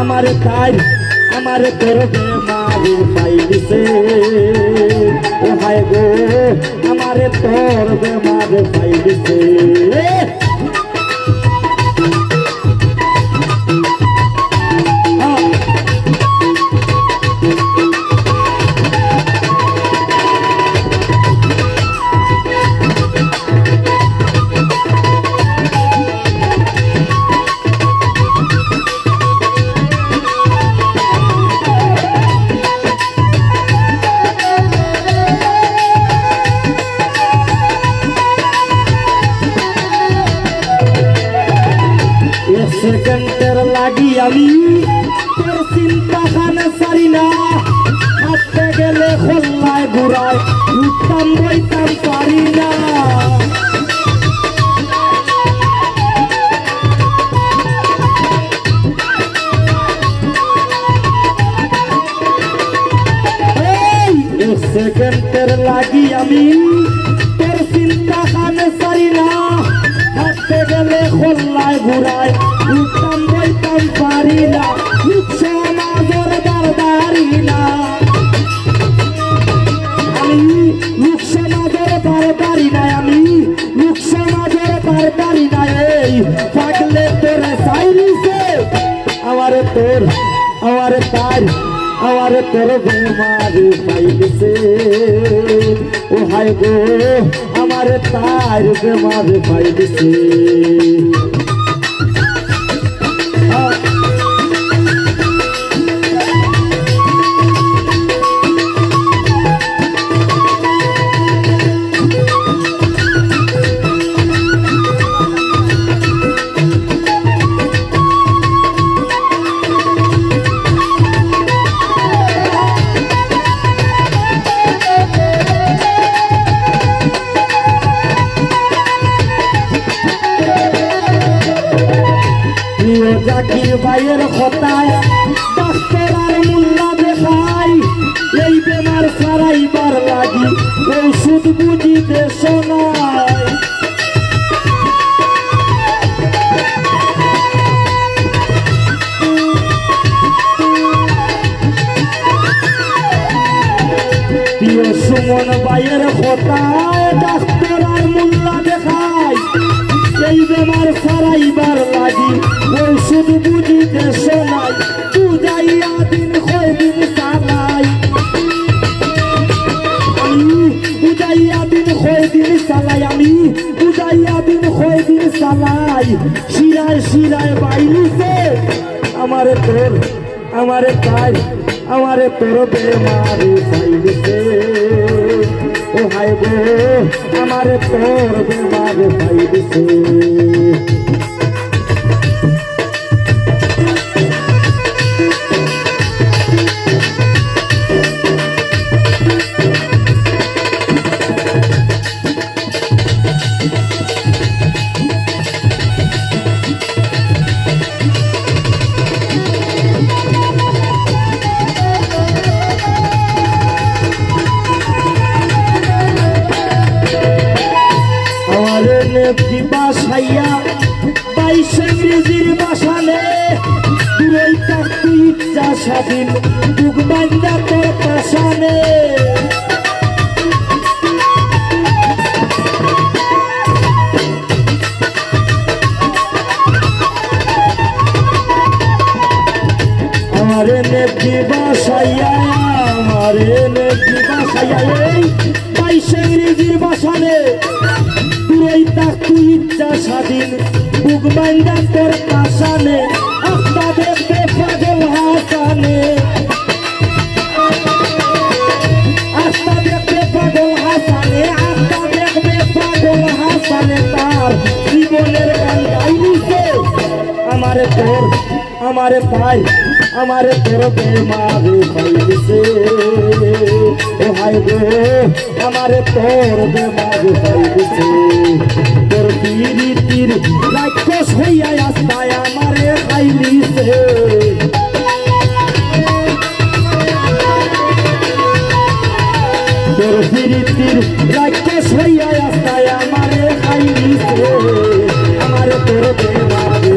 আমার তাই আমার তোর মারি পাইছে। ও হায় গো আমার তোর বেমার পাইছে। সেকেন্ডের লাগি আমি। তোর চিন্তা খানে সারি না। হাঁটতে গেলে খোল্লায় ঘুরায় উঠতাম বইতাম পারি না। সেকেন্ডের লাগি আমি। তোর চিন্তা খানে সারি না। হাঁটতে গেলে খোল্লায় ঘুরায় তোর আমার তার আমার তোর বেমারি পাইছে। ও হায় গো আমার তার বেমারি পাইলিছে জাকির ভাইয়ের কথায় ডাক্তার আর মোল্লা দেখাই, এই বেমার সারাইবার লাগি ঔষধ বুঝিতে শোনায় প্রিয় সুমন ভাইয়ের কথায় ডাক্তার আর মোল্লা বুঝাইয়া দিন কয় দিন চালাই আমি উদাইয়া দিন কয় দিন চালাই শিরায় শিরায় বাইলিছে আমারে তোর, আমারে তাই, আমারে তোর বেমারি পাইলিছে ও হায় গো, আমারে তোর বেমারি পাইলিছে নেত্রী বাসাইয়া বাইশে ইংরেজির বাসানে দূরই থাকতে ইচ্ছা স্বাধীন, বুক বান্ধা তোর পাশানে আমারে নেত্রী বাসাইয়া, আমারে নেত্রী বাসাইয়া, এই বাইশে ইংরেজির বাসানে তুই ইচ্ছা স্বাধীন? বুক বান্ধা তোর আস্তা দেখবে পাগল হাসানে জীবনের গান গাইলিছে আমারে তোর আমারে ভাই আমারে তোর বেমারে পাইলিছে ও হাই গো, আমারে তোর বেমারে পাইলিছে তোর পিরিতির রাক্ষস হইয়া আস্তায় আমারে খাইলিছে তোর পিরিতির রাক্ষস হইয়া আস্তায় আমারে খাইলিছে আমারে তোর বেমারে